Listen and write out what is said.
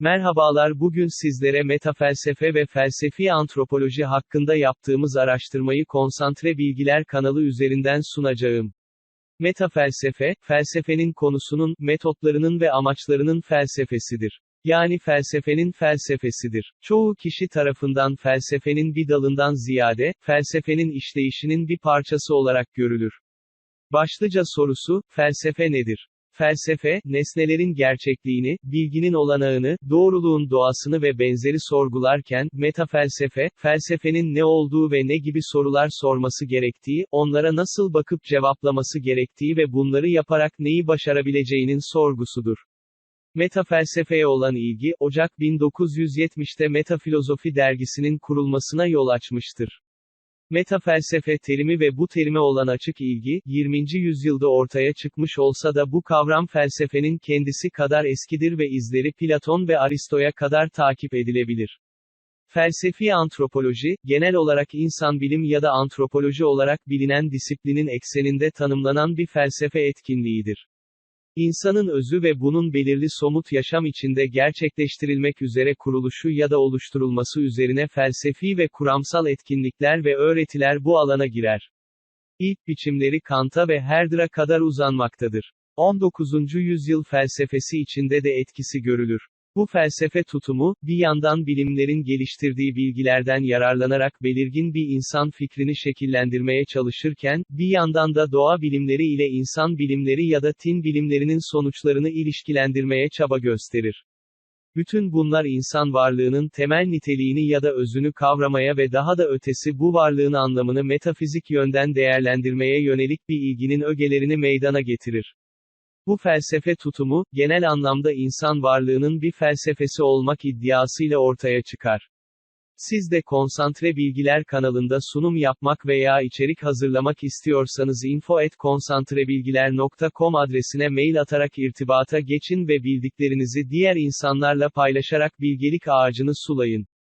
Merhabalar bugün sizlere metafelsefe ve felsefi antropoloji hakkında yaptığımız araştırmayı Konsantre Bilgiler kanalı üzerinden sunacağım. Metafelsefe, felsefenin konusunun, metotlarının ve amaçlarının felsefesidir. Yani felsefenin felsefesidir. Çoğu kişi tarafından felsefenin bir dalından ziyade, felsefenin işleyişinin bir parçası olarak görülür. Başlıca sorusu, felsefe nedir? Felsefe, nesnelerin gerçekliğini, bilginin olanağını, doğruluğun doğasını ve benzeri sorgularken, metafelsefe, felsefenin ne olduğu ve ne gibi sorular sorması gerektiği, onlara nasıl bakıp cevaplaması gerektiği ve bunları yaparak neyi başarabileceğinin sorgusudur. Metafelsefeye olan ilgi, Ocak 1970'te Metafilozofi dergisinin kurulmasına yol açmıştır. Metafelsefe terimi ve bu terime olan açık ilgi, 20. yüzyılda ortaya çıkmış olsa da bu kavram felsefenin kendisi kadar eskidir ve izleri Platon ve Aristo'ya kadar takip edilebilir. Felsefi antropoloji, genel olarak insan bilim ya da antropoloji olarak bilinen disiplinin ekseninde tanımlanan bir felsefe etkinliğidir. İnsanın özü ve bunun belirli somut yaşam içinde gerçekleştirilmek üzere kuruluşu ya da oluşturulması üzerine felsefi ve kuramsal etkinlikler ve öğretiler bu alana girer. İlk biçimleri Kant'a ve Herder'a kadar uzanmaktadır. 19. yüzyıl felsefesi içinde de etkisi görülür. Bu felsefe tutumu, bir yandan bilimlerin geliştirdiği bilgilerden yararlanarak belirgin bir insan fikrini şekillendirmeye çalışırken, bir yandan da doğa bilimleri ile insan bilimleri ya da tin bilimlerinin sonuçlarını ilişkilendirmeye çaba gösterir. Bütün bunlar insan varlığının temel niteliğini ya da özünü kavramaya ve daha da ötesi bu varlığın anlamını metafizik yönden değerlendirmeye yönelik bir ilginin ögelerini meydana getirir. Bu felsefe tutumu, genel anlamda insan varlığının bir felsefesi olmak iddiasıyla ortaya çıkar. Siz de Konsantre Bilgiler kanalında sunum yapmak veya içerik hazırlamak istiyorsanız info@konsantrebilgiler.com adresine mail atarak irtibata geçin ve bildiklerinizi diğer insanlarla paylaşarak bilgelik ağacını sulayın.